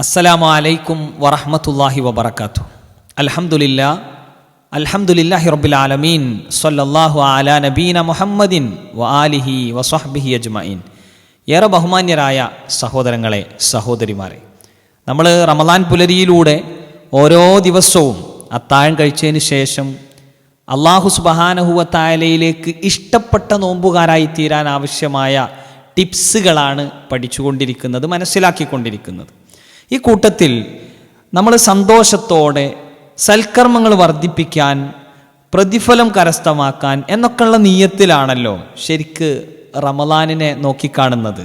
അസ്സലാമു അലൈക്കും വറഹ്മത്തുള്ളാഹി വബറകാതുഹു. അൽഹംദുലില്ലാ അൽഹംദുലില്ലാഹി റബ്ബിൽ ആലമീൻ. സ്വല്ലല്ലാഹു അലാ നബീന മുഹമ്മദിൻ വ ആലിഹി വസ്വഹ്ബിഹി അജ്മഈൻ. ഏറെ ബഹുമാന്യരായ സഹോദരങ്ങളെ സഹോദരിമാരെ നമ്മൾ റമദാൻ പുലരിയിലൂടെ ഓരോ ദിവസവും അത്താഴം കഴിച്ചതിന് ശേഷം അള്ളാഹു സുബഹാനഹുവത്തായാലയിലേക്ക് ഇഷ്ടപ്പെട്ട നോമ്പുകാരായി തീരാൻ ആവശ്യമായ ടിപ്സുകളാണ് പഠിച്ചുകൊണ്ടിരിക്കുന്നത് മനസ്സിലാക്കിക്കൊണ്ടിരിക്കുന്നത്. ഈ കൂട്ടത്തിൽ നമ്മൾ സന്തോഷത്തോടെ സൽക്കർമ്മങ്ങൾ വർദ്ധിപ്പിക്കാൻ പ്രതിഫലം കരസ്ഥമാക്കാൻ എന്നൊക്കെയുള്ള നീയത്തിലാണല്ലോ ശരിക്ക് റമദാനിനെ നോക്കിക്കാണുന്നത്.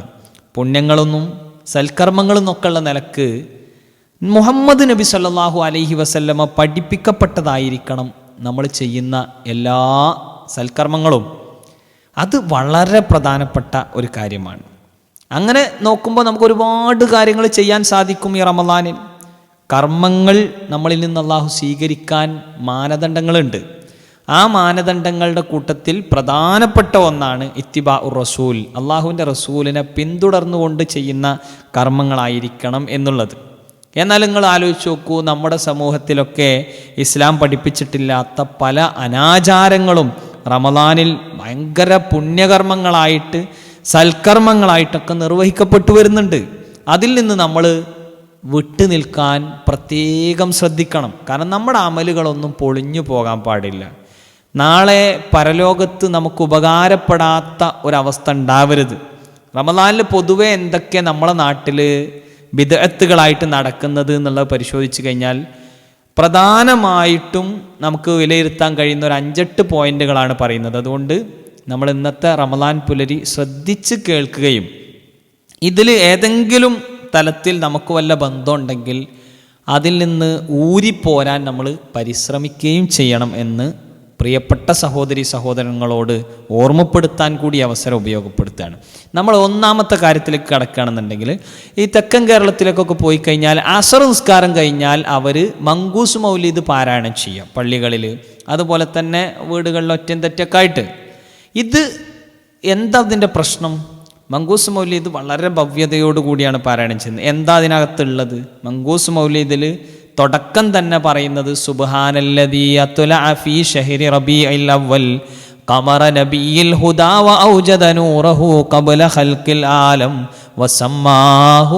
പുണ്യങ്ങളൊന്നും സൽക്കർമ്മങ്ങളും ഒക്കെയുള്ള നിലയ്ക്ക് മുഹമ്മദ് നബി സല്ലാഹു അലൈഹി വസല്ലമ പഠിപ്പിക്കപ്പെട്ടതായിരിക്കണം നമ്മൾ ചെയ്യുന്ന എല്ലാ സൽക്കർമ്മങ്ങളും. അത് വളരെ പ്രധാനപ്പെട്ട ഒരു കാര്യമാണ്. അങ്ങനെ നോക്കുമ്പോൾ നമുക്ക് ഒരുപാട് കാര്യങ്ങൾ ചെയ്യാൻ സാധിക്കും ഈ റമദാനിൽ. കർമ്മങ്ങൾ നമ്മളിൽ നിന്ന് അള്ളാഹു സ്വീകരിക്കാൻ മാനദണ്ഡങ്ങളുണ്ട്. ആ മാനദണ്ഡങ്ങളുടെ കൂട്ടത്തിൽ പ്രധാനപ്പെട്ട ഒന്നാണ് ഇത്തിബാ ഉർ റസൂൽ അള്ളാഹുവിന്റെ റസൂലിനെ പിന്തുടർന്നുകൊണ്ട് ചെയ്യുന്ന കർമ്മങ്ങളായിരിക്കണം എന്നുള്ളത്. എന്നാൽ നിങ്ങൾ ആലോചിച്ച് നോക്കൂ നമ്മുടെ സമൂഹത്തിലൊക്കെ ഇസ്ലാം പഠിപ്പിച്ചിട്ടില്ലാത്ത പല അനാചാരങ്ങളും റമദാനിൽ ഭയങ്കര പുണ്യകർമ്മങ്ങളായിട്ട് സൽക്കർമ്മങ്ങളായിട്ടൊക്കെ നിർവഹിക്കപ്പെട്ടു വരുന്നുണ്ട്. അതിൽ നിന്ന് നമ്മൾ വിട്ടു നിൽക്കാൻ പ്രത്യേകം ശ്രദ്ധിക്കണം. കാരണം നമ്മുടെ അമലുകളൊന്നും പൊളിഞ്ഞു പോകാൻ പാടില്ല. നാളെ പരലോകത്ത് നമുക്ക് ഉപകാരപ്പെടാത്ത ഒരവസ്ഥ ഉണ്ടാവരുത്. റമദാനിൽ പൊതുവെ എന്തൊക്കെ നമ്മളെ നാട്ടിൽ വിദഗ്ധകളായിട്ട് നടക്കുന്നത് എന്നുള്ളത് പരിശോധിച്ച് കഴിഞ്ഞാൽ പ്രധാനമായിട്ടും നമുക്ക് വിലയിരുത്താൻ കഴിയുന്ന ഒരു അഞ്ചെട്ട് പോയിന്റുകളാണ് പറയുന്നത്. അതുകൊണ്ട് നമ്മൾ ഇന്നത്തെ റമദാൻ പുലരി ശ്രദ്ധിച്ച് കേൾക്കുകയും ഇതിൽ ഏതെങ്കിലും തലത്തിൽ നമുക്ക് വല്ല ബന്ധമുണ്ടെങ്കിൽ അതിൽ നിന്ന് ഊരിപ്പോരാൻ നമ്മൾ പരിശ്രമിക്കുകയും ചെയ്യണം എന്ന് പ്രിയപ്പെട്ട സഹോദരി സഹോദരങ്ങളോട് ഓർമ്മപ്പെടുത്താൻ കൂടി അവസരം ഉപയോഗപ്പെടുത്തുകയാണ്. നമ്മൾ ഒന്നാമത്തെ കാര്യത്തിലേക്ക് കടക്കുകയാണെന്നുണ്ടെങ്കിൽ ഈ തെക്കൻ കേരളത്തിലേക്കൊക്കെ പോയി കഴിഞ്ഞാൽ അസർ നിസ്കാരം കഴിഞ്ഞാൽ അവർ മങ്കൂസ് മൗലീദ് പാരായണം ചെയ്യുക പള്ളികളിൽ. അതുപോലെ തന്നെ വീടുകളിൽ ഒറ്റം തെറ്റൊക്കെ ആയിട്ട് ഇത് എന്താ അതിന്റെ പ്രശ്നം? മങ്കൂസ് മൗലീദ് വളരെ ഭവ്യതയോടുകൂടിയാണ് പാരായണം ചെയ്യുന്നത്. എന്താ അതിനകത്തുള്ളത്? മങ്കൂസ് മൗലീദിൽ തുടക്കം തന്നെ പറയുന്നത് സുബ്ഹാനല്ലദീ അതുല ഷഹരി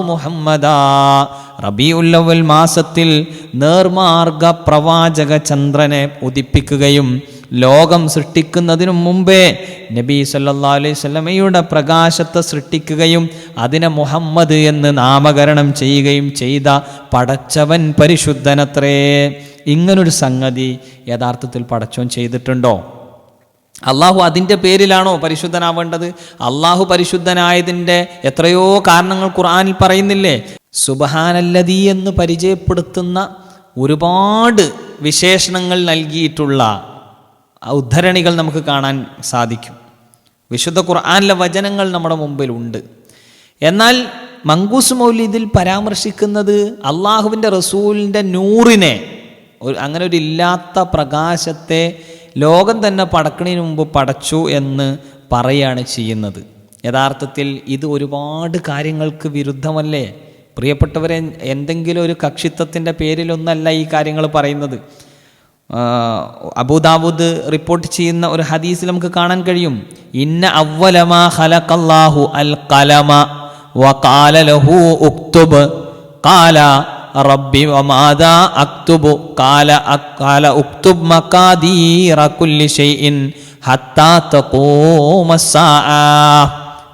മുഹമ്മദ. മാസത്തിൽ നേർമാർഗ പ്രവാചക ചന്ദ്രനെ ഉദിപ്പിക്കുകയും ലോകം സൃഷ്ടിക്കുന്നതിനു മുമ്പേ നബി സല്ലാ അലൈഹി സ്വലമയുടെ പ്രകാശത്തെ സൃഷ്ടിക്കുകയും അതിനെ മുഹമ്മദ് എന്ന് നാമകരണം ചെയ്യുകയും ചെയ്ത പടച്ചവൻ പരിശുദ്ധനത്രേ. ഇങ്ങനൊരു സംഗതി യഥാർത്ഥത്തിൽ പടച്ചവൻ ചെയ്തിട്ടുണ്ടോ? അള്ളാഹു അതിന്റെ പേരിലാണോ പരിശുദ്ധനാവേണ്ടത്? അള്ളാഹു പരിശുദ്ധനായതിന്റെ എത്രയോ കാരണങ്ങൾ ഖുർആനിൽ പറയുന്നില്ലേ? സുബഹാനല്ലതി എന്ന് പരിചയപ്പെടുത്തുന്ന ഒരുപാട് വിശേഷണങ്ങൾ നൽകിയിട്ടുള്ള ഉദ്ധരണികൾ നമുക്ക് കാണാൻ സാധിക്കും. വിശുദ്ധ ഖുർആാനിലെ വചനങ്ങൾ നമ്മുടെ മുമ്പിലുണ്ട്. എന്നാൽ മങ്കൂസ് മൗലിദിൽ പരാമർശിക്കുന്നത് അള്ളാഹുവിന്റെ റസൂലിന്റെ നൂറിനെ ഒരു അങ്ങനെ ഒരു ഇല്ലാത്ത പ്രകാശത്തെ ലോകം തന്നെ പടക്കണതിന് മുമ്പ് പടച്ചു എന്ന് പറയുകയാണ് ചെയ്യുന്നത്. യഥാർത്ഥത്തിൽ ഇത് ഒരുപാട് കാര്യങ്ങൾക്ക് വിരുദ്ധമല്ലേ? പ്രിയപ്പെട്ടവരെ എന്തെങ്കിലും ഒരു കക്ഷിത്വത്തിന്റെ പേരിലൊന്നല്ല ഈ കാര്യങ്ങൾ പറയുന്നത്. അബൂദാബുദ് റിപ്പോർട്ട് ചെയ്യുന്ന ഒരു ഹദീസിൽ നമുക്ക് കാണാൻ കഴിയും. ഇന്ന അവലമാ ഖലഖല്ലാഹു അൽ കലമ വകാല ലഹു ഉക്തുബ്. ഖാല റബ്ബി വമാദാ അക്തുബു. ഖാല ഖാല ഉക്തുബ് മഖാദീറ കുല്ലി ഷൈഇൻ ഹത്താ തഖൂമസ്സാഅ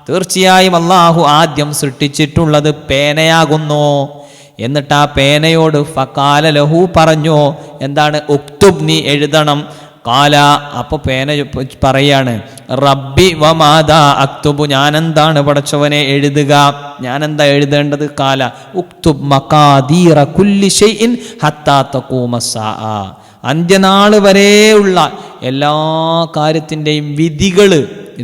തീർച്ചയായും അള്ളാഹു ആദ്യം സൃഷ്ടിച്ചിട്ടുള്ളത് പേനയാകുന്നു. എന്നിട്ട് ആ പേനയോട് ഫക്കാല ലഹു പറഞ്ഞു എന്താണ്? ഉക്തുബ് നീ എഴുതണം. കാല അപ്പൊ പേന പറയാണ് റബ്ബി വമാദാ അക്തുബു. ഞാനെന്താണ് പടച്ചവനെ എഴുതുക? ഞാനെന്താ എഴുതേണ്ടത്? കാല ഉക്തുബ് മക്കാദീറ കുല്ലി അന്ത്യനാൾ വരെയുള്ള എല്ലാ കാര്യത്തിന്റെയും വിധികൾ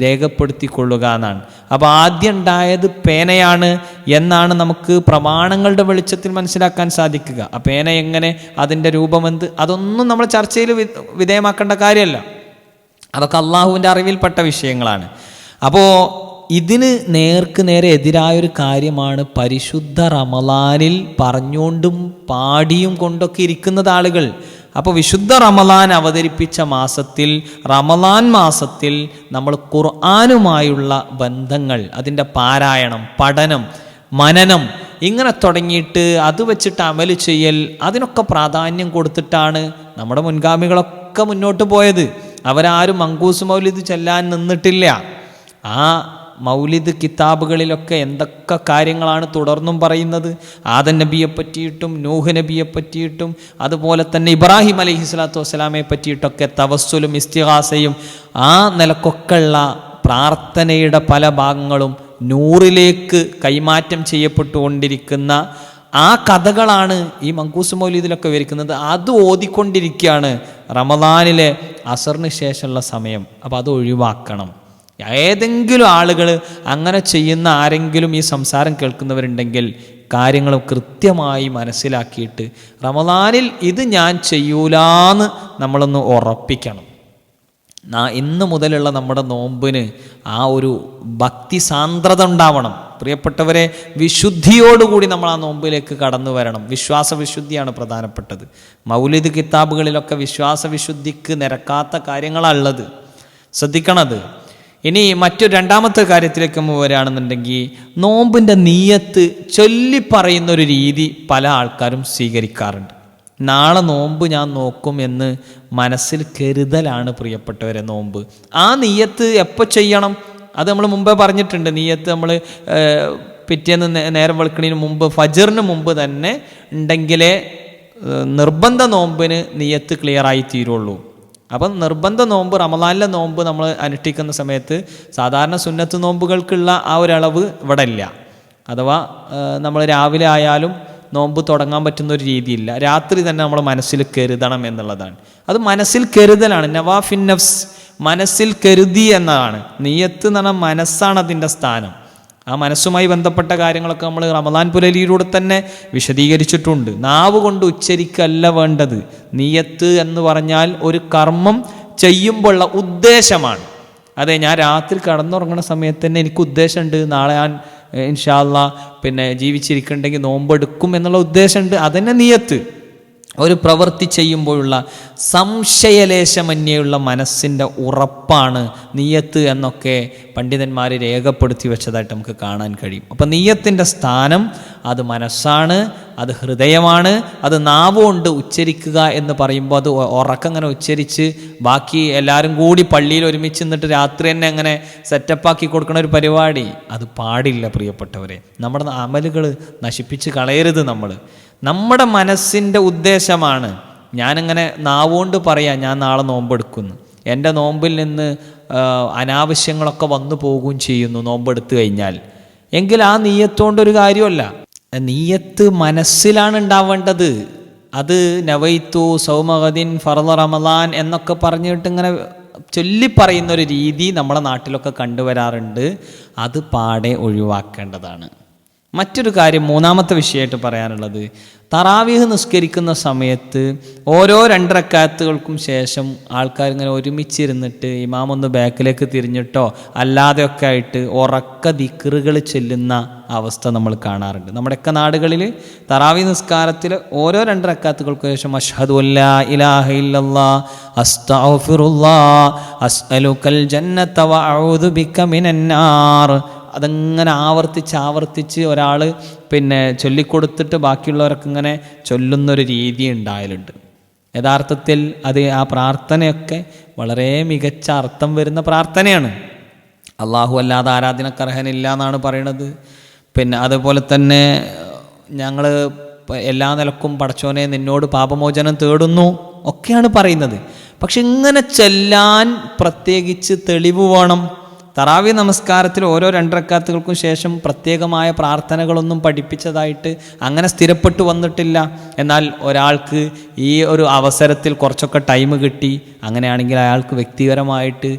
രേഖപ്പെടുത്തിക്കൊള്ളുക എന്നാണ്. അപ്പോൾ ആദ്യം ഉണ്ടായത് പേനയാണ് എന്നാണ് നമുക്ക് പ്രമാണങ്ങളുടെ വെളിച്ചത്തിൽ മനസ്സിലാക്കാൻ സാധിക്കുക. ആ പേന എങ്ങനെ അതിന്റെ രൂപമെന്ത് അതൊന്നും നമ്മൾ ചർച്ചയിൽ വിധേയമാക്കേണ്ട കാര്യമല്ല. അതൊക്കെ അള്ളാഹുവിന്റെ അറിവിൽപ്പെട്ട വിഷയങ്ങളാണ്. അപ്പോൾ ഇതിന് നേർക്ക് നേരെ എതിരായൊരു കാര്യമാണ് പരിശുദ്ധ റമലാനിൽ പറഞ്ഞുകൊണ്ടും പാടിയും കൊണ്ടൊക്കെ ഇരിക്കുന്നത് ആളുകൾ. അപ്പോൾ വിശുദ്ധ റമലാൻ അവതരിപ്പിച്ച മാസത്തിൽ റമലാൻ മാസത്തിൽ നമ്മൾ ഖുർആാനുമായുള്ള ബന്ധങ്ങൾ അതിന്റെ പാരായണം പഠനം മനനം ഇങ്ങനെ തുടങ്ങിയിട്ട് അത് വെച്ചിട്ട് അമൽ ചെയ്യൽ അതിനൊക്കെ പ്രാധാന്യം കൊടുത്തിട്ടാണ് നമ്മുടെ മുൻഗാമികളൊക്കെ മുന്നോട്ട് പോയത്. അവരാരും മങ്കൂസ് മൗലിദ് ചെല്ലാൻ നിന്നിട്ടില്ല. ആ മൗലിദ് കിതാബുകളിലൊക്കെ എന്തൊക്കെ കാര്യങ്ങളാണ് തുടർന്നും പറയുന്നത്? ആദൻ നബിയെ പറ്റിയിട്ടും നൂഹ് നബിയെ പറ്റിയിട്ടും അതുപോലെ തന്നെ ഇബ്രാഹിം അലഹി സ്വലാത്തു വസ്സലാമെ പറ്റിയിട്ടൊക്കെ തവസ്സുലും ഇസ്തിഹാസയും ആ നിലക്കൊക്കെയുള്ള പ്രാർത്ഥനയുടെ പല ഭാഗങ്ങളും നൂറിലേക്ക് കൈമാറ്റം ചെയ്യപ്പെട്ടുകൊണ്ടിരിക്കുന്ന ആ കഥകളാണ് ഈ മങ്കൂസ് മൗലീദിലൊക്കെ വരിക്കുന്നത് അത് ഓതിക്കൊണ്ടിരിക്കുകയാണ് റമദാനിലെ അസറിന് ശേഷമുള്ള സമയം. അപ്പോൾ അത് ഒഴിവാക്കണം. ഏതെങ്കിലും ആളുകൾ അങ്ങനെ ചെയ്യുന്ന ആരെങ്കിലും ഈ സംസാരം കേൾക്കുന്നവരുണ്ടെങ്കിൽ കാര്യങ്ങൾ കൃത്യമായി മനസ്സിലാക്കിയിട്ട് റമദാനിൽ ഇത് ഞാൻ ചെയ്യൂലാന്ന് നമ്മളൊന്ന് ഉറപ്പിക്കണം. ഇന്ന് മുതലുള്ള നമ്മുടെ നോമ്പിന് ആ ഒരു ഭക്തി സാന്ദ്രത ഉണ്ടാവണം. പ്രിയപ്പെട്ടവരെ വിശുദ്ധിയോടുകൂടി നമ്മൾ ആ നോമ്പിലേക്ക് കടന്നു വരണം. വിശ്വാസ വിശുദ്ധിയാണ് പ്രധാനപ്പെട്ടത്. മൗലിദ് കിതാബുകളിലൊക്കെ വിശ്വാസവിശുദ്ധിക്ക് നിരക്കാത്ത കാര്യങ്ങളാണുള്ളത് ശ്രദ്ധിക്കണത്. ഇനി മറ്റു രണ്ടാമത്തെ കാര്യത്തിലേക്ക് വരാണെന്നുണ്ടെങ്കിൽ നോമ്പിന്റെ നീയത്ത് ചൊല്ലിപ്പറയുന്ന ഒരു രീതി പല ആൾക്കാരും സ്വീകരിക്കാറുണ്ട്. നാളെ നോമ്പ് ഞാൻ നോക്കും എന്ന് മനസ്സിൽ കരുതലാണ് പ്രിയപ്പെട്ടവരെ നോമ്പ്. ആ നീയത്ത് എപ്പോൾ ചെയ്യണം? അത് നമ്മൾ മുമ്പേ പറഞ്ഞിട്ടുണ്ട്. നീയത്ത് നമ്മൾ പിറ്റേന്ന് നേരം വെളുക്കണതിന് മുമ്പ് ഫജറിന് മുമ്പ് തന്നെ ഉണ്ടെങ്കിലേ നിർബന്ധ നോമ്പിന് നീയത്ത് ക്ലിയറായി തീരുള്ളൂ അപ്പം നിർബന്ധ നോമ്പ് റമദാനിലെ നോമ്പ് നമ്മൾ അനുഷ്ഠിക്കുന്ന സമയത്ത് സാധാരണ സുന്നത്ത് നോമ്പുകൾക്കുള്ള ആ ഒരളവ് ഇവിടെ ഇല്ല അഥവാ നമ്മൾ രാവിലെ ആയാലും നോമ്പ് തുടങ്ങാൻ പറ്റുന്ന ഒരു രീതിയില്ല. രാത്രി തന്നെ നമ്മൾ മനസ്സിൽ കരുതണം എന്നുള്ളതാണ്. അത് മനസ്സിൽ കരുതലാണ്. നവാഫിൻ നഫ്സ് മനസ്സിൽ കരുതി എന്നതാണ്. നീയത്ത് എന്ന് പറഞ്ഞാൽ മനസ്സാണ് അതിന്റെ സ്ഥാനം. ആ മനസ്സുമായി ബന്ധപ്പെട്ട കാര്യങ്ങളൊക്കെ നമ്മൾ റമദാൻ പുലരിയിലൂടെ തന്നെ വിശദീകരിച്ചിട്ടുണ്ട്. നാവ് കൊണ്ട് ഉച്ചരിക്കല്ല വേണ്ടത്. നീയത്ത് എന്ന് പറഞ്ഞാൽ ഒരു കർമ്മം ചെയ്യുമ്പോഴുള്ള ഉദ്ദേശമാണ്. അതെ ഞാൻ രാത്രി കടന്നുറങ്ങുന്ന സമയത്ത് തന്നെ എനിക്ക് ഉദ്ദേശമുണ്ട്. നാളെ ഞാൻ ഇൻഷാല്ല പിന്നെ ജീവിച്ചിരിക്കണ്ടെങ്കിൽ നോമ്പെടുക്കും എന്നുള്ള ഉദ്ദേശമുണ്ട്. അതന്നെ നീയത്ത്. ഒരു പ്രവൃത്തി ചെയ്യുമ്പോഴുള്ള സംശയലേശമന്യുള്ള മനസ്സിന്റെ ഉറപ്പാണ് നീയത്ത് എന്നൊക്കെ പണ്ഡിതന്മാർ രേഖപ്പെടുത്തി വെച്ചതായിട്ട് നമുക്ക് കാണാൻ കഴിയും. അപ്പം നീയത്തിന്റെ സ്ഥാനം അത് മനസ്സാണ് അത് ഹൃദയമാണ് അത് നാവുകൊണ്ട് ഉച്ചരിക്കുക എന്ന് പറയുമ്പോൾ അത് ഉറക്കം ഉറക്കങ്ങനെ ഉച്ചരിച്ച് ബാക്കി എല്ലാവരും കൂടി പള്ളിയിൽ ഒരുമിച്ച് നിന്നിട്ട് രാത്രി തന്നെ അങ്ങനെ സെറ്റപ്പാക്കി കൊടുക്കുന്ന ഒരു പരിപാടി. അത് പാടില്ല പ്രിയപ്പെട്ടവരെ. നമ്മുടെ അമലുകൾ നശിപ്പിച്ച് കളയരുത് നമ്മൾ നമ്മുടെ മനസ്സിന്റെ ഉദ്ദേശമാണ് ഞാനിങ്ങനെ നാവുകൊണ്ട് പറയാം ഞാൻ നാളെ നോമ്പെടുക്കുന്നു. എന്റെ നോമ്പിൽ നിന്ന് അനാവശ്യങ്ങളൊക്കെ വന്നു പോകുകയും ചെയ്യുന്നു നോമ്പെടുത്തു കഴിഞ്ഞാൽ. എങ്കിൽ ആ നീയത്തോണ്ടൊരു കാര്യമല്ല. നീയത്ത് മനസ്സിലാണ് ഉണ്ടാവേണ്ടത്. അത് നവൈത്തു സൗമഹദിൻ ഫറദ് റമദാൻ എന്നൊക്കെ പറഞ്ഞിട്ട് ഇങ്ങനെ ചൊല്ലിപ്പറയുന്ന ഒരു രീതി നമ്മുടെ നാട്ടിലൊക്കെ കണ്ടുവരാറുണ്ട്. അത് പാടെ ഒഴിവാക്കേണ്ടതാണ്. മറ്റൊരു കാര്യം മൂന്നാമത്തെ വിഷയമായിട്ട് പറയാനുള്ളത്. തറാവീഹ് നിസ്കരിക്കുന്ന സമയത്ത് ഓരോ രണ്ടരക്കാത്തുകൾക്കും ശേഷം ആൾക്കാർ ഇങ്ങനെ ഒരുമിച്ചിരുന്നിട്ട് ഇമാം ഒന്ന് ബാക്കിലേക്ക് തിരിഞ്ഞിട്ടോ അല്ലാതെയൊക്കെ ആയിട്ട് ഉറക്ക ദിക്കറുകൾ ചെല്ലുന്ന അവസ്ഥ നമ്മൾ കാണാറുണ്ട്. നമ്മുടെയൊക്കെ നാടുകളിൽ തറാവി നിസ്കാരത്തിൽ ഓരോ രണ്ടരക്കാത്തുകൾക്ക് ശേഷം അഷ്ഹദു അല്ലാ ഇലാഹ ഇല്ലല്ലാ ജന്നത വഅഊദു മിനന്നാർ അതങ്ങനെ ആവർത്തിച്ച് ആവർത്തിച്ച് ഒരാൾ പിന്നെ ചൊല്ലിക്കൊടുത്തിട്ട് ബാക്കിയുള്ളവർക്ക് ഇങ്ങനെ ചൊല്ലുന്നൊരു രീതി ഉണ്ടായാലുണ്ട്. യഥാർത്ഥത്തിൽ അത് ആ പ്രാർത്ഥനയൊക്കെ വളരെ മികച്ച അർത്ഥം വരുന്ന പ്രാർത്ഥനയാണ്. അള്ളാഹു അല്ലാതെ ആരാധനക്കർഹനില്ല എന്നാണ് പറയണത്. പിന്നെ അതുപോലെ തന്നെ ഞങ്ങൾ എല്ലാ നിലക്കും പടച്ചോനെ നിന്നോട് പാപമോചനം തേടുന്നു ഒക്കെയാണ് പറയുന്നത്. പക്ഷെ ഇങ്ങനെ ചെല്ലാൻ പ്രത്യേകിച്ച് തെളിവ് വേണം. തറാവി നമസ്കാരത്തിൽ ഓരോ രണ്ടരക്കാത്തുകൾക്കും ശേഷം പ്രത്യേകമായ പ്രാർത്ഥനകളൊന്നും പഠിപ്പിച്ചതായിട്ട് അങ്ങനെ സ്ഥിരപ്പെട്ടു വന്നിട്ടില്ല. എന്നാൽ ഒരാൾക്ക് ഈ ഒരു അവസരത്തിൽ കുറച്ചൊക്കെ ടൈം കിട്ടി. അങ്ങനെയാണെങ്കിൽ അയാൾക്ക് വ്യക്തിപരമായിട്ട്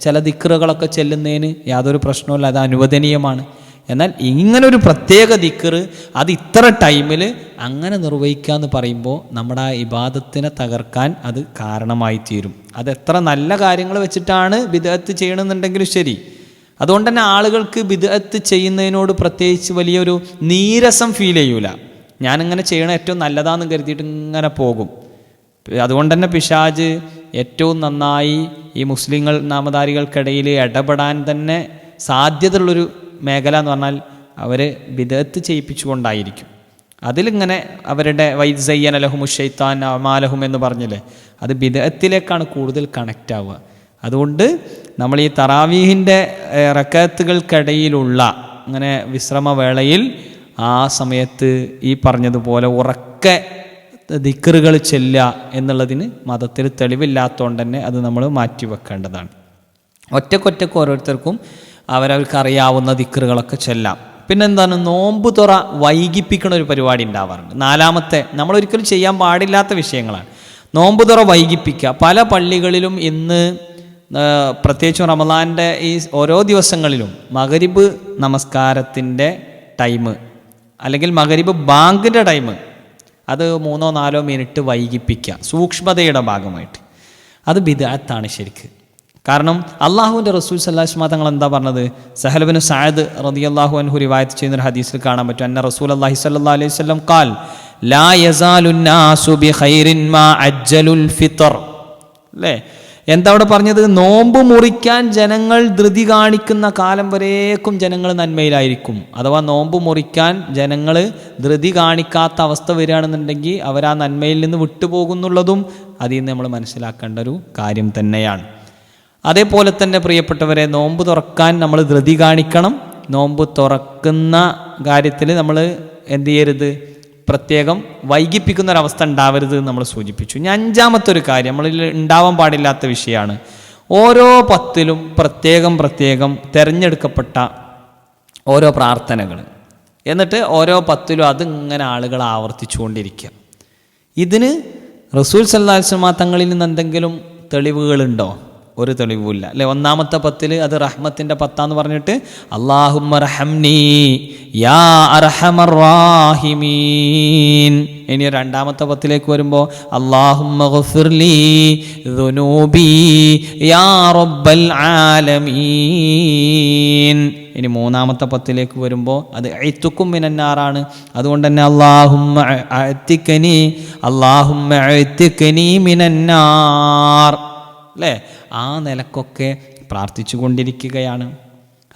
ചില ദിക്കറുകളൊക്കെ ചെല്ലുന്നതിന് യാതൊരു പ്രശ്നവുമില്ല. അത് അനുവദനീയമാണ്. എന്നാൽ ഇങ്ങനൊരു പ്രത്യേക ദിക്കറ് അത് ഇത്ര ടൈമിൽ അങ്ങനെ നിർവഹിക്കുക എന്ന് പറയുമ്പോൾ നമ്മുടെ ആ ഇബാദത്തിനെ തകർക്കാൻ അത് കാരണമായി തീരും. അത് എത്ര നല്ല കാര്യങ്ങൾ വെച്ചിട്ടാണ് വിദഗ്ധത്ത് ചെയ്യണമെന്നുണ്ടെങ്കിലും ശരി. അതുകൊണ്ട് തന്നെ ആളുകൾക്ക് വിദഗത്ത് ചെയ്യുന്നതിനോട് പ്രത്യേകിച്ച് വലിയൊരു നീരസം ഫീൽ ചെയ്യൂല. ഞാനിങ്ങനെ ചെയ്യണ ഏറ്റവും നല്ലതാണെന്ന് കരുതിയിട്ട് ഇങ്ങനെ പോകും. അതുകൊണ്ട് തന്നെ പിശാജ് ഏറ്റവും നന്നായി ഈ മുസ്ലിങ്ങൾ നാമധാരികൾക്കിടയിൽ ഇടപെടാൻ തന്നെ സാധ്യതയുള്ളൊരു മേഖല എന്ന് പറഞ്ഞാൽ അവർ ബിദഅത്ത് ചെയ്യിപ്പിച്ചുകൊണ്ടായിരിക്കും. അതിലിങ്ങനെ അവരുടെ വൈസയ്യൻ അലഹും ഉഷൈത്താൻ അമാലഹും എന്ന് പറഞ്ഞില്ലേ അത് ബിദഅത്തിലേക്കാണ് കൂടുതൽ കണക്റ്റ് ആവുക. അതുകൊണ്ട് നമ്മൾ ഈ തറാവീഹിന്റെ റക്കത്തുകൾക്കിടയിലുള്ള അങ്ങനെ വിശ്രമവേളയിൽ ആ സമയത്ത് ഈ പറഞ്ഞതുപോലെ ഉറക്കെ ദിക്കറുകൾ ചെല്ലുക എന്നുള്ളതിന് മതത്തിൽ തെളിവില്ലാത്തതുകൊണ്ട് തന്നെ അത് നമ്മൾ മാറ്റിവെക്കേണ്ടതാണ്. ഒറ്റക്കൊറ്റക്ക് ഓരോരുത്തർക്കും അവരവർക്ക് അറിയാവുന്ന ദിക്കറുകളൊക്കെ ചെല്ലാം. പിന്നെന്താണ്? നോമ്പ് തുറ വൈകിപ്പിക്കണ ഒരു പരിപാടി ഉണ്ടാവാറുണ്ട്. നാലാമത്തെ നമ്മൾ ഒരിക്കലും ചെയ്യാൻ പാടില്ലാത്ത വിഷയങ്ങളാണ്. നോമ്പ് തുറ വൈകിപ്പിക്കുക. പല പള്ളികളിലും ഇന്ന് പ്രത്യേകിച്ചും റമദാന്റെ ഈ ഓരോ ദിവസങ്ങളിലും മകരിബ് നമസ്കാരത്തിന്റെ ടൈം അല്ലെങ്കിൽ മകരിബ് ബാങ്കിന്റെ ടൈം അത് മൂന്നോ നാലോ മിനിറ്റ് വൈകിപ്പിക്കുക. സൂക്ഷ്മതയുടെ ഭാഗമായിട്ട്. അത് ബിദാത്താണ് ശരിക്ക്. കാരണം അള്ളാഹുവിന്റെ റസൂൽ സല്ലാസ്മാ തങ്ങൾ എന്താ പറഞ്ഞത്? സഹലബിന് സായദ് റതി അള്ളാഹു അൻഹു റിവായത്ത് ചെയ്യുന്ന ഒരു ഹദീസിൽ കാണാൻ പറ്റും. അന്ന റസൂൽ അള്ളാഹി സല്ലാ അലൈഹി സ്വലം കാൽ ലാ യസാലുന്നാസു ബി മാ അജ്ജലുൽ ഫിത്തർ അല്ലേ? എന്താ അവിടെ പറഞ്ഞത്? നോമ്പ് മുറിക്കാൻ ജനങ്ങൾ ധൃതി കാണിക്കുന്ന കാലം വരേക്കും ജനങ്ങൾ നന്മയിലായിരിക്കും. അഥവാ നോമ്പ് മുറിക്കാൻ ജനങ്ങൾ ധൃതി കാണിക്കാത്ത അവസ്ഥ വരികയാണെന്നുണ്ടെങ്കിൽ അവർ ആ നന്മയിൽ നിന്ന് വിട്ടുപോകുന്നുള്ളതും അതിൽ നിന്ന് നമ്മൾ മനസ്സിലാക്കേണ്ട ഒരു കാര്യം തന്നെയാണ്. അതേപോലെ തന്നെ പ്രിയപ്പെട്ടവരെ നോമ്പ് തുറക്കാൻ നമ്മൾ ധൃതി കാണിക്കണം. നോമ്പ് തുറക്കുന്ന കാര്യത്തിൽ നമ്മൾ എന്ത് ചെയ്യരുത്? പ്രത്യേകം വൈകിപ്പിക്കുന്ന ഒരവസ്ഥ ഉണ്ടാവരുത് നമ്മൾ സൂചിപ്പിച്ചു. ഞാൻ അഞ്ചാമത്തെ ഒരു കാര്യം നമ്മളിൽ ഉണ്ടാവാൻ പാടില്ലാത്ത വിഷയമാണ്. ഓരോ പത്തിലും പ്രത്യേകം പ്രത്യേകം തിരഞ്ഞെടുക്കപ്പെട്ട ഓരോ പ്രാർത്ഥനകൾ. എന്നിട്ട് ഓരോ പത്തിലും അതിങ്ങനെ ആളുകൾ ആവർത്തിച്ചുകൊണ്ടിരിക്കുക. ഇതിന് റസൂൽ സല്ലാസ്മാ തങ്ങളിൽ നിന്ന് എന്തെങ്കിലും തെളിവുകളുണ്ടോ? ഒരു തെളിവുമില്ല. അല്ലെ? ഒന്നാമത്തെ പത്തിൽ അത് റഹ്മത്തിന്റെ പത്താന്ന് പറഞ്ഞിട്ട് അള്ളാഹുമ്മ യാ ഇനി രണ്ടാമത്തെ പത്തിലേക്ക് വരുമ്പോൾ അള്ളാഹുമ്മ യാ റബ്ബൽ ആലമീൻ. ഇനി മൂന്നാമത്തെ പത്തിലേക്ക് വരുമ്പോൾ അത് എഴുത്തുക്കും മിനന്നാറാണ്. അതുകൊണ്ട് തന്നെ അള്ളാഹുമ്മ അള്ളാഹുമ്മ മിനന്നാർ. അല്ലേ ആ നിലക്കൊക്കെ പ്രാർത്ഥിച്ചു കൊണ്ടിരിക്കുകയാണ്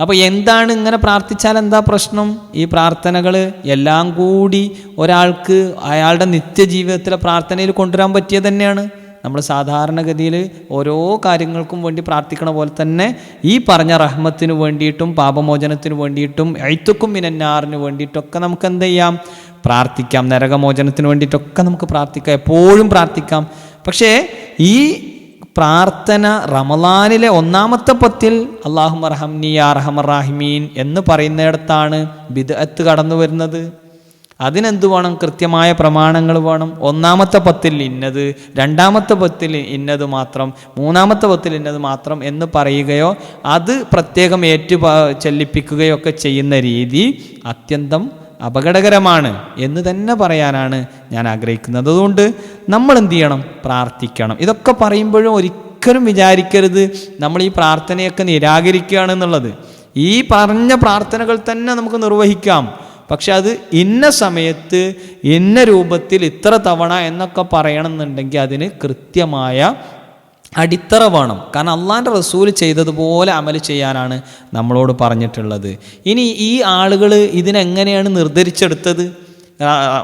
അപ്പോൾ എന്താണ് ഇങ്ങനെ പ്രാർത്ഥിച്ചാൽ എന്താ പ്രശ്നം? ഈ പ്രാർത്ഥനകൾ എല്ലാം കൂടി ഒരാൾക്ക് അയാളുടെ നിത്യജീവിതത്തിലെ പ്രാർത്ഥനയിൽ കൊണ്ടുവരാൻ പറ്റിയത് തന്നെയാണ്. നമ്മൾ സാധാരണഗതിയിൽ ഓരോ കാര്യങ്ങൾക്കും വേണ്ടി പ്രാർത്ഥിക്കണ പോലെ തന്നെ ഈ പറഞ്ഞ റഹ്മത്തിന് വേണ്ടിയിട്ടും പാപമോചനത്തിന് വേണ്ടിയിട്ടും എഴുത്തുക്കും മിനന്നാറിന് വേണ്ടിയിട്ടൊക്കെ നമുക്ക് എന്ത് ചെയ്യാം? പ്രാർത്ഥിക്കാം. നരകമോചനത്തിന് വേണ്ടിയിട്ടൊക്കെ നമുക്ക് പ്രാർത്ഥിക്കാം. എപ്പോഴും പ്രാർത്ഥിക്കാം. പക്ഷേ ഈ പ്രാർത്ഥന റമലാനിലെ ഒന്നാമത്തെ പത്തിൽ അള്ളാഹു റഹംനി യാ റഹമറാഹിമീൻ എന്ന് പറയുന്നിടത്താണ് ബിദഅത്ത് കടന്നു വരുന്നത്. അതിനെന്ത് വേണം? കൃത്യമായ പ്രമാണങ്ങൾ വേണം. ഒന്നാമത്തെ പത്തിൽ ഇന്നത് രണ്ടാമത്തെ പത്തിൽ ഇന്നത് മാത്രം മൂന്നാമത്തെ പത്തിൽ ഇന്നത് മാത്രം എന്ന് പറയുകയോ അത് പ്രത്യേകം ഏറ്റു ചെല്ലിപ്പിക്കുകയോ ഒക്കെ ചെയ്യുന്ന രീതി അത്യന്തം അപകടകരമാണ് എന്ന് തന്നെ പറയാനാണ് ഞാൻ ആഗ്രഹിക്കുന്നത് അതുകൊണ്ട് നമ്മൾ എന്ത് ചെയ്യണം? പ്രാർത്ഥിക്കണം. ഇതൊക്കെ പറയുമ്പോഴും ഒരിക്കലും വിചാരിക്കരുത് നമ്മൾ ഈ പ്രാർത്ഥനയൊക്കെ നിരാകരിക്കുകയാണെന്നുള്ളത് ഈ പറഞ്ഞ പ്രാർത്ഥനകൾ തന്നെ നമുക്ക് നിർവഹിക്കാം. പക്ഷെ അത് ഇന്ന സമയത്ത് ഇന്ന രൂപത്തിൽ ഇത്ര തവണ എന്നൊക്കെ പറയണമെന്നുണ്ടെങ്കിൽ അതിന് കൃത്യമായ അടിത്തറ വേണം. കാരണം അള്ളാന്റെ റസൂൽ ചെയ്തതുപോലെ അമൽ ചെയ്യാനാണ് നമ്മളോട് പറഞ്ഞിട്ടുള്ളത്. ഇനി ഈ ആളുകൾ ഇതിനെങ്ങനെയാണ് നിർദ്ധരിച്ചെടുത്തത്?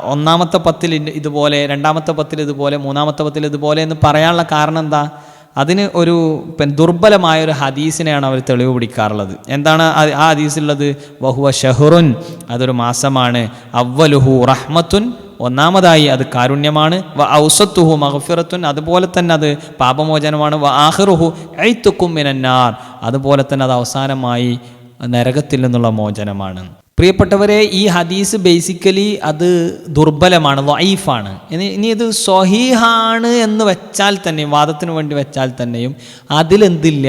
ഒന്നാമത്തെ പത്തിൽ ഇതുപോലെ രണ്ടാമത്തെ പത്തിൽ ഇതുപോലെ മൂന്നാമത്തെ പത്തിൽ ഇതുപോലെ എന്ന് പറയാനുള്ള കാരണം എന്താ? അതിന് ഒരു ദുർബലമായ ഒരു ഹദീസിനെയാണ് അവർ തെളിവ് പിടിക്കാറുള്ളത്. എന്താണ് ആ- ഹദീസിലുള്ളത്? വഹുവ ഷഹുറുൻ അതൊരു മാസമാണ്. അവലുഹു റഹ്മത്തുൻ ഒന്നാമതായി അത് കാരുണ്യമാണ്. വ ഔസത്തുഹു മഹഫിറത്തുൻ അതുപോലെ തന്നെ അത് പാപമോചനമാണ്. വ ആഹിറുഹു എഴുത്തുക്കും മിനന്നാർ അതുപോലെ തന്നെ അത് അവസാനമായി നരകത്തിൽ നിന്നുള്ള മോചനമാണ്. പ്രിയപ്പെട്ടവരെ ഈ ഹദീസ് ബേസിക്കലി അത് ദുർബലമാണ് ഇനി ഇനി ഇത് സ്വഹീഹാണ് എന്ന് വെച്ചാൽ തന്നെയും വാദത്തിന് വേണ്ടി വെച്ചാൽ തന്നെയും അതിലെന്തില്ല?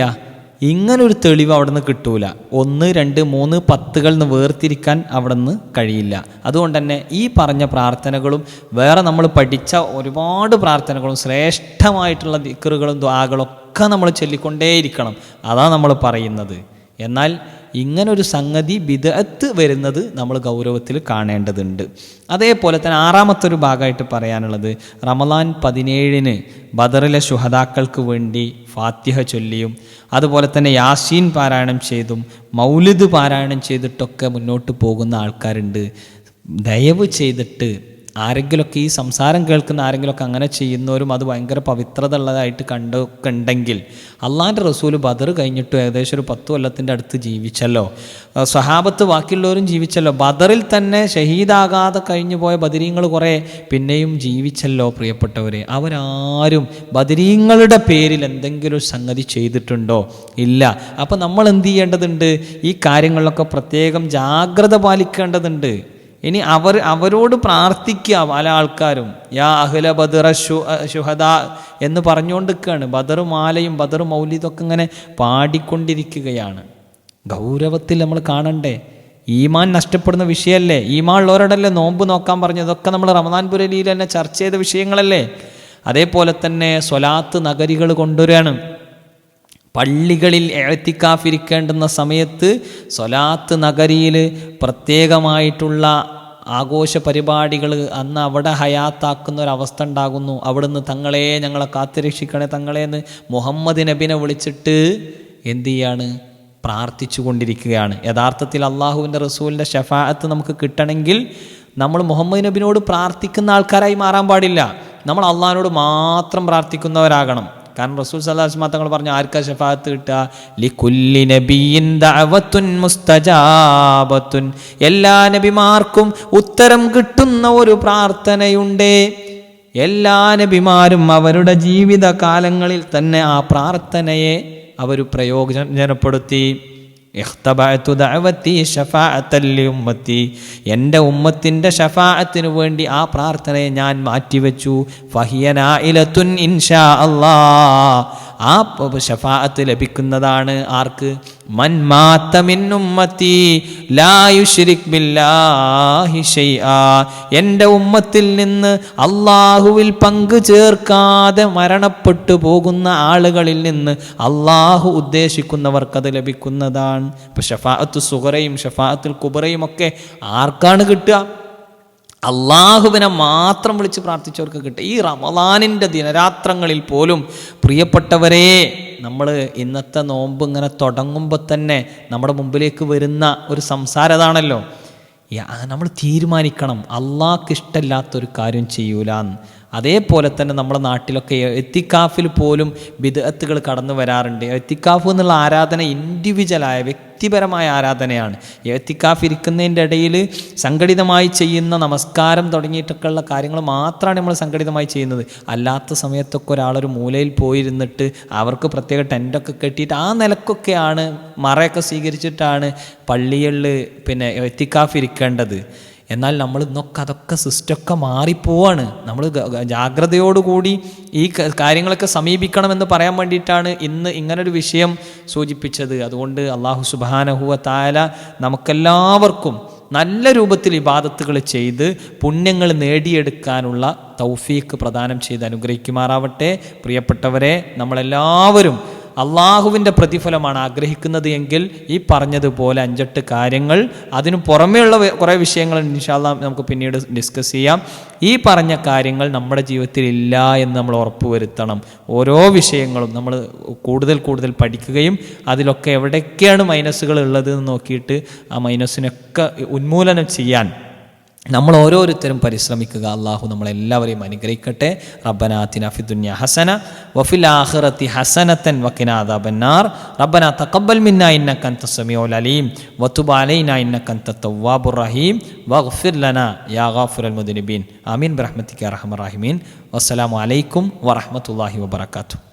ഇങ്ങനൊരു തെളിവ് അവിടെ നിന്ന് കിട്ടൂല. ഒന്ന് രണ്ട് മൂന്ന് പത്തുകൾ നിന്ന് വേർതിരിക്കാൻ അവിടെ നിന്ന് കഴിയില്ല. അതുകൊണ്ട് തന്നെ ഈ പറഞ്ഞ പ്രാർത്ഥനകളും വേറെ നമ്മൾ പഠിച്ച ഒരുപാട് പ്രാർത്ഥനകളും ശ്രേഷ്ഠമായിട്ടുള്ള ദിക്കറുകളും ദ്വാകളൊക്കെ നമ്മൾ ചൊല്ലിക്കൊണ്ടേയിരിക്കണം. അതാണ് നമ്മൾ പറയുന്നത്. എന്നാൽ ഇങ്ങനൊരു സംഗതി ബിദഅത്ത് വരുന്നത് നമ്മൾ ഗൗരവത്തിൽ കാണേണ്ടതുണ്ട്. അതേപോലെ തന്നെ ആറാമത്തെ ഒരു ഭാഗമായിട്ട് പറയാനുള്ളത് റമലാൻ പതിനേഴിന് ബദറിലെ ശുഹതാക്കൾക്ക് വേണ്ടി ഫാത്തിഹ ചൊല്ലിയും അതുപോലെ തന്നെ യാസീൻ പാരായണം ചെയ്തും മൗലിദ് പാരായണം ചെയ്തിട്ടൊക്കെ മുന്നോട്ട് പോകുന്ന ആൾക്കാരുണ്ട്. ദയവ് ചെയ്തിട്ട് ആരെങ്കിലുമൊക്കെ ഈ സംസാരം കേൾക്കുന്ന ആരെങ്കിലുമൊക്കെ അങ്ങനെ ചെയ്യുന്നവരും അത് ഭയങ്കര പവിത്രത ഉള്ളതായിട്ട് ഉണ്ടെങ്കിൽ അള്ളാന്റെ റസൂൽ ബദർ കഴിഞ്ഞിട്ട് ഏകദേശം ഒരു പത്ത് കൊല്ലത്തിന്റെ അടുത്ത് ജീവിച്ചല്ലോ. സ്വഹാബത്ത് ബാക്കിയുള്ളവരും ജീവിച്ചല്ലോ. ബദറിൽ തന്നെ ഷഹീദാകാതെ കഴിഞ്ഞു പോയ ബദരീങ്ങൾ കുറേ പിന്നെയും ജീവിച്ചല്ലോ പ്രിയപ്പെട്ടവരെ. അവരാരും ബദരീങ്ങളുടെ പേരിൽ എന്തെങ്കിലും സംഗതി ചെയ്തിട്ടുണ്ടോ? ഇല്ല. അപ്പം നമ്മൾ എന്ത് ചെയ്യേണ്ടതുണ്ട്? ഈ കാര്യങ്ങളിലൊക്കെ പ്രത്യേകം ജാഗ്രത പാലിക്കേണ്ടതുണ്ട്. ഇനി അവർ അവരോട് പ്രാർത്ഥിക്കുക പല ആൾക്കാരും. യാ അഹ്ല ബദറ ശുഹദ എന്ന് പറഞ്ഞുകൊണ്ടിരിക്കുകയാണ്. ബദർ മാലയും ബദർ മൗലിതൊക്കെ ഇങ്ങനെ പാടിക്കൊണ്ടിരിക്കുകയാണ്. ഗൗരവത്തിൽ നമ്മൾ കാണണ്ടേ? ഈമാൻ നഷ്ടപ്പെടുന്ന വിഷയമല്ലേ? ഈമാൻ ഉള്ളവരോടല്ലേ നോമ്പ് നോക്കാൻ പറഞ്ഞു ഇതൊക്കെ നമ്മൾ റമദാൻ പുരലിയിൽ തന്നെ ചർച്ച ചെയ്ത വിഷയങ്ങളല്ലേ? അതേപോലെ തന്നെ സ്വലാത്ത് നഗരികൾ കൊണ്ടുവരികയാണ്. പള്ളികളിൽ എഴുത്തിക്കാഫിരിക്കേണ്ടുന്ന സമയത്ത് സ്വലാത്ത് നഗരിയിൽ പ്രത്യേകമായിട്ടുള്ള ആഘോഷ പരിപാടികൾ അന്ന് അവിടെ ഹയാത്താക്കുന്ന ഒരവസ്ഥ ഉണ്ടാകുന്നു. അവിടുന്ന് തങ്ങളെ ഞങ്ങളെ കാത്തുരക്ഷിക്കണേ തങ്ങളെ എന്ന് മുഹമ്മദ് നബിനെ വിളിച്ചിട്ട് എന്തു ചെയ്യാണ്? പ്രാർത്ഥിച്ചു കൊണ്ടിരിക്കുകയാണ്. യഥാർത്ഥത്തിൽ അള്ളാഹുവിന്റെ റസൂലിന്റെ ഷഫാഅത്ത് നമുക്ക് കിട്ടണമെങ്കിൽ നമ്മൾ മുഹമ്മദ് നബിനോട് പ്രാർത്ഥിക്കുന്ന ആൾക്കാരായി മാറാൻ പാടില്ല. നമ്മൾ അള്ളാഹിനോട് മാത്രം പ്രാർത്ഥിക്കുന്നവരാകണം. കാരണം റസൂൽ സല്ലാസ്മാ തങ്ങൾ പറഞ്ഞു ആർക്കാ ഷഫാത്ത് കിട്ടുക? ദഅവത്തുൻ മുസ്തജാബത്തുൻ. എല്ലാ നബിമാർക്കും ഉത്തരം കിട്ടുന്ന ഒരു പ്രാർത്ഥനയുണ്ട്. എല്ലാ നബിമാരും അവരുടെ ജീവിതകാലങ്ങളിൽ തന്നെ ആ പ്രാർത്ഥനയെ അവർ പ്രയോജനപ്പെടുത്തി. ഇഖ്തബഅതു ദഅവതി ശഫാഅത്തൻ ലിഉമ്മത്തി. എന്റെ ഉമ്മത്തിന്റെ ഷഫാഅത്തിനു വേണ്ടി ആ പ്രാർത്ഥനയെ ഞാൻ മാറ്റിവെച്ചു. ഫഹിയ ഇലത്തുൻ ഇൻഷാ അല്ലാ. ആ ഷഫാഅത്ത് ലഭിക്കുന്നതാണ് ആർക്ക്? മൻ മാത്ത ലായുഷിരിക് ബില്ലാഹി എന്റെ ഉമ്മത്തിൽ നിന്ന് അള്ളാഹുവിൽ പങ്കു ചേർക്കാതെ മരണപ്പെട്ടു പോകുന്ന ആളുകളിൽ നിന്ന് അള്ളാഹു ഉദ്ദേശിക്കുന്നവർക്കത് ലഭിക്കുന്നതാണ്. ഇപ്പം ഷഫാഅത്ത് സുഹറയും ഷഫാഅത്തുൽ കുബറയും ഒക്കെ ആർക്കാണ് കിട്ടുക? അള്ളാഹുവിനെ മാത്രം വിളിച്ച് പ്രാർത്ഥിച്ചവർക്ക് കിട്ടും. ഈ റമദാനിന്റെ ദിനരാത്രങ്ങളിൽ പോലും പ്രിയപ്പെട്ടവരെ നമ്മൾ ഇന്നത്തെ നോമ്പ് ഇങ്ങനെ തുടങ്ങുമ്പോൾ തന്നെ നമ്മുടെ മുമ്പിലേക്ക് വരുന്ന ഒരു സംസാരതാണല്ലോ നമ്മൾ തീരുമാനിക്കണം. അള്ളാഹ്ക്ക് ഇഷ്ടമില്ലാത്തൊരു കാര്യം ചെയ്യൂലാന്ന്. അതേപോലെ തന്നെ നമ്മുടെ നാട്ടിലൊക്കെ എത്തിക്കാഫിൽ പോലും വിദഗത്തുകൾ കടന്നു വരാറുണ്ട്. എത്തിക്കാഫ് എന്നുള്ള ആരാധന ഇൻഡിവിജ്വലായ വ്യക്തിപരമായ ആരാധനയാണ്. എത്തിക്കാഫ് ഇരിക്കുന്നതിന്റെ ഇടയിൽ സംഘടിതമായി ചെയ്യുന്ന നമസ്കാരം തുടങ്ങിയിട്ടൊക്കെയുള്ള കാര്യങ്ങൾ മാത്രമാണ് നമ്മൾ സംഘടിതമായി ചെയ്യുന്നത്. അല്ലാത്ത സമയത്തൊക്കെ ഒരാളൊരു മൂലയിൽ പോയിരുന്നിട്ട് അവർക്ക് പ്രത്യേക ടെന്റൊക്കെ കെട്ടിയിട്ട് ആ നിലക്കൊക്കെയാണ് മറയൊക്കെ സ്വീകരിച്ചിട്ടാണ് പള്ളികളിൽ പിന്നെ എത്തിക്കാഫ് ഇരിക്കേണ്ടത്. എന്നാൽ നമ്മൾ ഇന്നൊക്കെ അതൊക്കെ സിസ്റ്റമൊക്കെ മാറിപ്പോവാണ്. നമ്മൾ ജാഗ്രതയോടുകൂടി ഈ കാര്യങ്ങളൊക്കെ സമീപിക്കണമെന്ന് പറയാൻ വേണ്ടിയിട്ടാണ് ഇന്ന് ഇങ്ങനൊരു വിഷയം സൂചിപ്പിച്ചത്. അതുകൊണ്ട് അള്ളാഹു സുബാനഹുവ താല നമുക്കെല്ലാവർക്കും നല്ല രൂപത്തിൽ ഇബാദത്തുകൾ ചെയ്ത് പുണ്യങ്ങൾ നേടിയെടുക്കാനുള്ള തൗഫീക്ക് പ്രദാനം ചെയ്ത് അനുഗ്രഹിക്കുമാറാവട്ടെ. പ്രിയപ്പെട്ടവരെ നമ്മളെല്ലാവരും അള്ളാഹുവിന്റെ പ്രതിഫലമാണ് ആഗ്രഹിക്കുന്നത് എങ്കിൽ ഈ പറഞ്ഞതുപോലെ അഞ്ചെട്ട് കാര്യങ്ങൾ അതിനു പുറമെയുള്ള കുറേ വിഷയങ്ങൾ ഇൻഷാല്ല നമുക്ക് പിന്നീട് ഡിസ്കസ് ചെയ്യാം. ഈ പറഞ്ഞ കാര്യങ്ങൾ നമ്മുടെ ജീവിതത്തിൽ ഇല്ല എന്ന് നമ്മൾ ഉറപ്പുവരുത്തണം ഓരോ വിഷയങ്ങളും നമ്മൾ കൂടുതൽ കൂടുതൽ പഠിക്കുകയും അതിലൊക്കെ എവിടെയൊക്കെയാണ് മൈനസുകൾ ഉള്ളത് എന്ന് നോക്കിയിട്ട് ആ മൈനസിനൊക്കെ ഉന്മൂലനം ചെയ്യാൻ നമ്മൾ ഓരോരുത്തരും പരിശ്രമിക്കുക. അള്ളാഹു നമ്മളെല്ലാവരെയും അനുഗ്രഹിക്കട്ടെ. റബ്ബനാത്തിന ഫിദുന്യ ഹസന വഫിൽ ആഖിറത്തി ഹസനത്തൻ വക്കിനാദ ബന്നാർ റബ്ബന തഖബ്ബൽ മിന്ന ഇന്നക കന്ത സമീഉൽ അലീം. വതുബ് അലൈന ഇന്നക അൻത തവ്വാബുർ റഹീം. വഗ്ഫിർ ലന യാ ഗാഫിറൽ മുദ്നിബീൻ. ആമീൻ. ബിറഹ്മതിക യാ അർഹമർ റഹീമീൻ. വസ്സലാമു അലൈക്കും വറഹ്മത്തുള്ളാഹി വബറകാതുഹു.